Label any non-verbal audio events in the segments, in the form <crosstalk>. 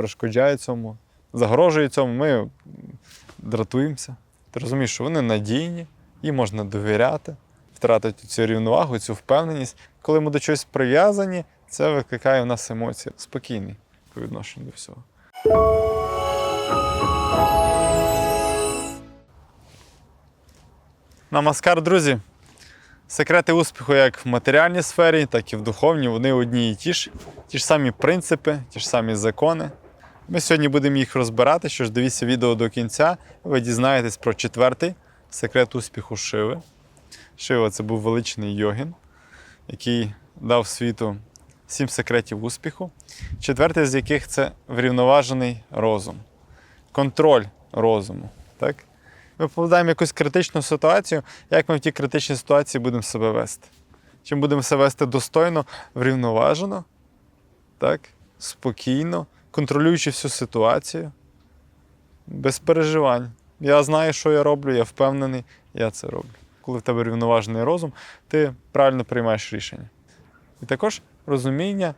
перешкоджає цьому, загрожує цьому, ми дратуємося. Ти розумієш, що вони надійні, їм можна довіряти, втратити цю рівновагу, цю впевненість. Коли ми до чогось прив'язані, це викликає в нас емоції. Спокійний по відношенню до всього. Намаскар, друзі! Секрети успіху як в матеріальній сфері, так і в духовній, вони одні і ті ж. Ті ж самі принципи, ті ж самі закони. Ми сьогодні будемо їх розбирати, що ж дивіться відео до кінця. Ви дізнаєтесь про четвертий секрет успіху Шиви. Шива це був величний йогін, який дав світу сім секретів успіху. Четвертий з яких це врівноважений розум, контроль розуму. Так? Ми попадаємо в якусь критичну ситуацію, як ми в тій критичній ситуації будемо себе вести. Чи ми будемо себе вести достойно, врівноважено, так? спокійно, контролюючи всю ситуацію, без переживань. Я знаю, що я роблю, я впевнений, я це роблю. Коли в тебе рівноважений розум, ти правильно приймаєш рішення. І також розуміння,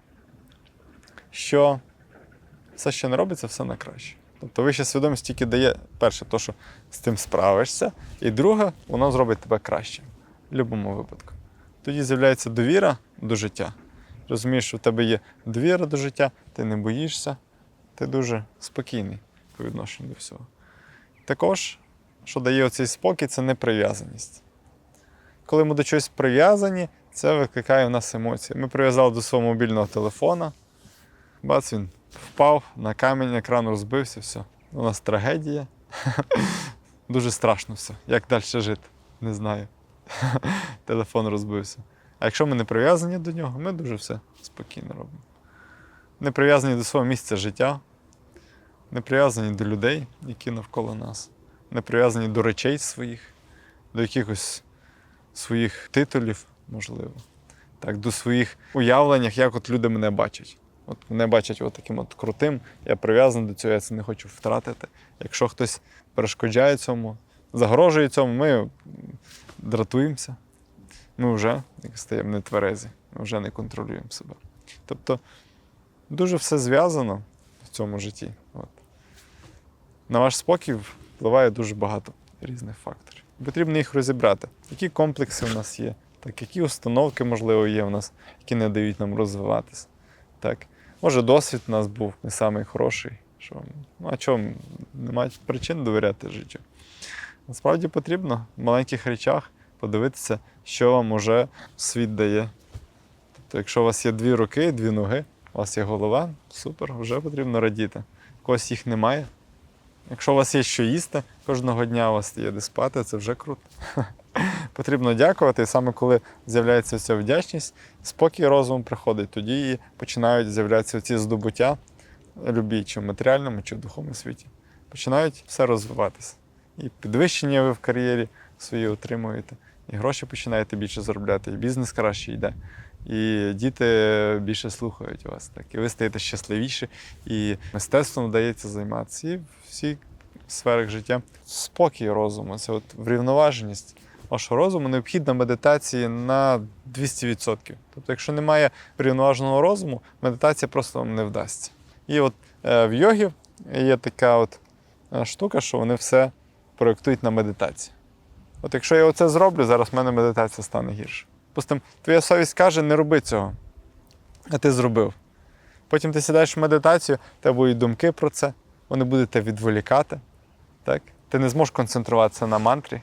що все, що не робиться, все на краще. Тобто вища свідомість тільки дає перше, то, що з тим справишся, і друге, воно зробить тебе кращим в будь-якому випадку. Тоді з'являється довіра до життя. Розумієш, що в тебе є довіра до життя, ти не боїшся, ти дуже спокійний по відношенню до всього. Також, що дає оцей спокій, це неприв'язаність. Коли ми до чогось прив'язані, це викликає в нас емоції. Ми прив'язали до свого мобільного телефона, бац, він впав на камінь, екран розбився, все. У нас трагедія. <laughs> Дуже страшно все. Як далі жити? Не знаю. <laughs> Телефон розбився. А якщо ми не прив'язані до нього, ми дуже все спокійно робимо. Не прив'язані до свого місця життя, не прив'язані до людей, які навколо нас, не прив'язані до речей своїх, до якихось своїх титулів, можливо, так, до своїх уявленнях, як от люди мене бачать. От мене бачать от таким от крутим, я прив'язаний до цього, я це не хочу втратити. Якщо хтось перешкоджає цьому, загрожує цьому, ми дратуємося. Ми вже як стаємо нетверезі, ми вже не контролюємо себе. Тобто дуже все зв'язано в цьому житті. От. На ваш спокій впливає дуже багато різних факторів. Потрібно їх розібрати. Які комплекси в нас є, так, які установки, можливо, є в нас, які не дають нам розвиватися. Так. Може, досвід у нас був не самий хороший. Що, ну, а чому немає причин довіряти життю? Насправді потрібно в маленьких речах подивитися, що вам уже світ дає. Тобто, якщо у вас є дві руки, дві ноги, у вас є голова, супер, вже потрібно радіти. Когось їх немає. Якщо у вас є що їсти, кожного дня у вас є де спати, це вже круто. <laughs> Потрібно дякувати, і саме коли з'являється ця вдячність, спокій розуму приходить, тоді і починають з'являтися ці здобуття, любі, чи в матеріальному, чи в духовному світі. Починають все розвиватися. І підвищення ви в кар'єрі свої отримуєте, і гроші починаєте більше заробляти, і бізнес краще йде, і діти більше слухають вас. Так, і ви стаєте щасливіші, і мистецтвом вдається займатися. І в всіх сферах життя спокій розуму, це от врівноваженість вашого розуму необхідна медитації на 200%. Тобто, якщо немає врівноваженого розуму, медитація просто вам не вдасться. І от е, в йогі є така от е, штука, що вони все проєктують на медитацію. От якщо я оце зроблю, зараз в мене медитація стане гірше. Пустим, твоя совість каже, не роби цього. А ти зробив. Потім ти сідаєш в медитацію, в тебе будуть думки про це, вони будуть тебе відволікати. Так? Ти не зможеш концентруватися на мантрі.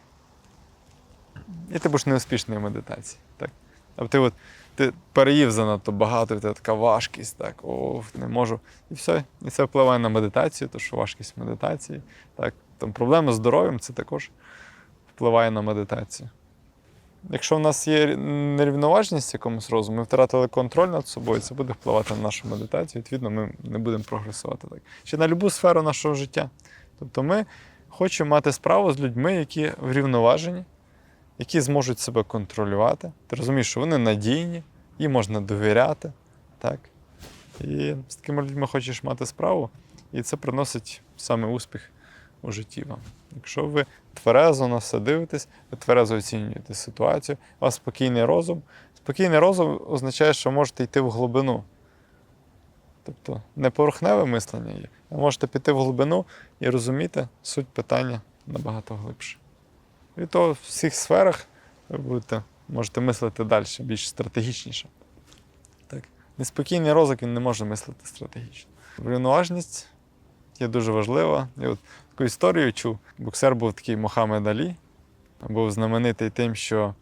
І ти будеш неуспішний в медитації. Так? А ти, от, ти переїв занадто багато, і тебе така важкість, так, о, не можу. І все. І це впливає на медитацію, то що важкість медитації. Так? Там проблеми з здоров'ям це також впливає на медитацію. Якщо в нас є нерівноважність в якомусь розуму, ми втратили контроль над собою, це буде впливати на нашу медитацію, відповідно, ми не будемо прогресувати так. Чи на будь-яку сферу нашого життя. Тобто ми хочемо мати справу з людьми, які врівноважені, які зможуть себе контролювати. Ти розумієш, що вони надійні, їм можна довіряти. Так? І з такими людьми хочеш мати справу, і це приносить саме успіх у житті вам. Якщо ви тверезо на все дивитесь, ви тверезо оцінюєте ситуацію, у вас спокійний розум. Спокійний розум означає, що можете йти в глибину. Тобто не поверхневе мислення є. Ви можете піти в глибину і розуміти суть питання набагато глибше. І то в всіх сферах ви будете, можете мислити далі, більш стратегічніше. Так. Неспокійний розок він не може мислити стратегічно. Врівноважність є дуже важлива. І от таку історію чув. Боксер був такий Мохамед Алі, був знаменитий тим, що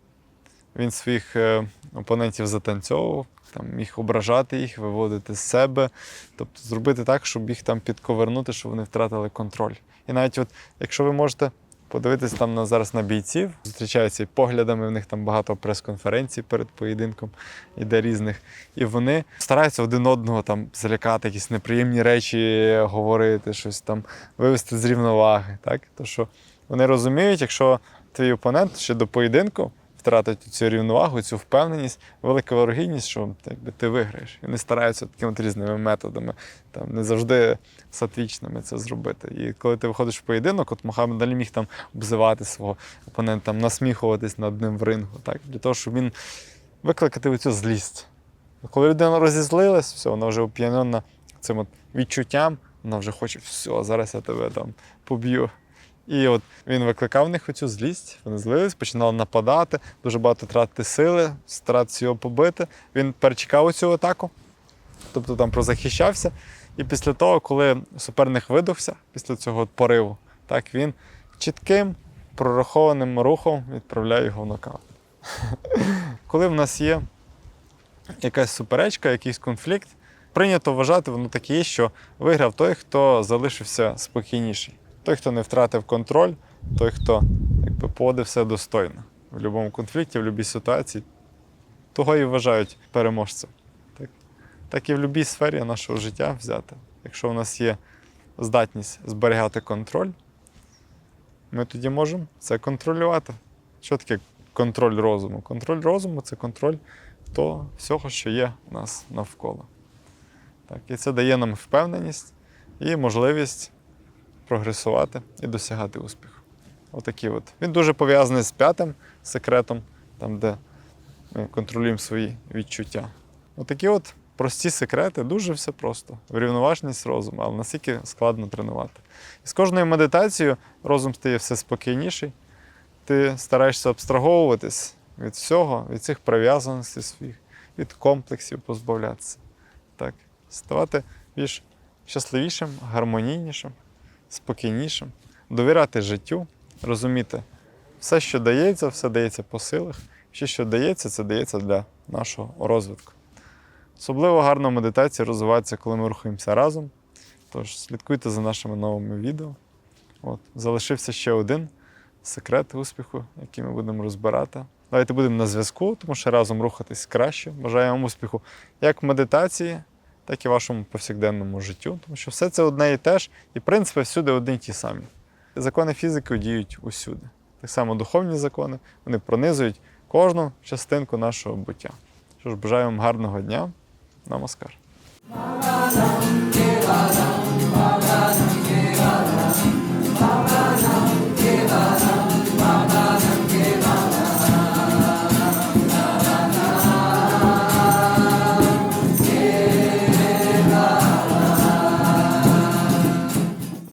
він своїх е, опонентів затанцьовував, там, міг ображати їх, виводити з себе, тобто зробити так, щоб їх там підковернути, щоб вони втратили контроль. І навіть от, якщо ви можете подивитись там на, зараз на бійців, зустрічаються поглядами, в них там багато прес-конференцій перед поєдинком іде різних. І вони стараються один одного там залякати, якісь неприємні речі говорити, щось там вивести з рівноваги. Так? То, що вони розуміють, якщо твій опонент ще до поєдинку втратить цю рівновагу, цю впевненість, велика вирогідність, що якби, ти виграєш. І вони стараються такими різними методами, там не завжди сатвічними це зробити. І коли ти виходиш в поєдинок, от Мохаммед Алі міг там обзивати свого опонента, там, насміхуватись над ним в рингу, так? для того, щоб він викликати оцю злість. Коли людина розізлилась, все, вона вже оп'янена цим от відчуттям, вона вже хоче, все, зараз я тебе там поб'ю. І от він викликав в них оцю злість, вони злились, починали нападати, дуже багато тратити сили, старатися його побити. Він перечекав оцю атаку, тобто там прозахищався. І після того, коли суперник видався, після цього пориву, так він чітким прорахованим рухом відправляє його в нокаут. <laughs> Коли в нас є якась суперечка, якийсь конфлікт, прийнято вважати, воно так і є, що виграв той, хто залишився спокійніший. Той, хто не втратив контроль, той, хто якби, поводив все достойно. В будь-якому конфлікті, в будь-якій ситуації, того і вважають переможцем. Так, так і в будь-якій сфері нашого життя взяти. Якщо у нас є здатність зберігати контроль, ми тоді можемо це контролювати. Що таке контроль розуму? Контроль розуму це контроль того всього, що є у нас навколо. Так, і це дає нам впевненість і можливість прогресувати і досягати успіху. Отакі от. Він дуже пов'язаний з п'ятим секретом, там, де ми контролюємо свої відчуття. Отакі от прості секрети, дуже все просто. Врівноважність розуму, але наскільки складно тренувати. І з кожною медитацією розум стає все спокійніший. Ти стараєшся абстраговуватись від всього, від цих прив'язаностей своїх, від комплексів позбавлятися. Так, ставати більш щасливішим, гармонійнішим, спокійнішим, довіряти життю, розуміти, все, що дається, все дається по силах. Все, що дається, це дається для нашого розвитку. Особливо гарно медитація розвивається, коли ми рухаємося разом. Тож слідкуйте за нашими новими відео. От, залишився ще один секрет успіху, який ми будемо розбирати. Давайте будемо на зв'язку, тому що разом рухатись краще. Бажаю вам успіху як в медитації, так і вашому повсякденному життю, тому що все це одне і те ж, і принципи всюди одні й ті самі. Закони фізики діють усюди. Так само духовні закони, вони пронизують кожну частинку нашого буття. Що ж, бажаю вам гарного дня. Намаскар.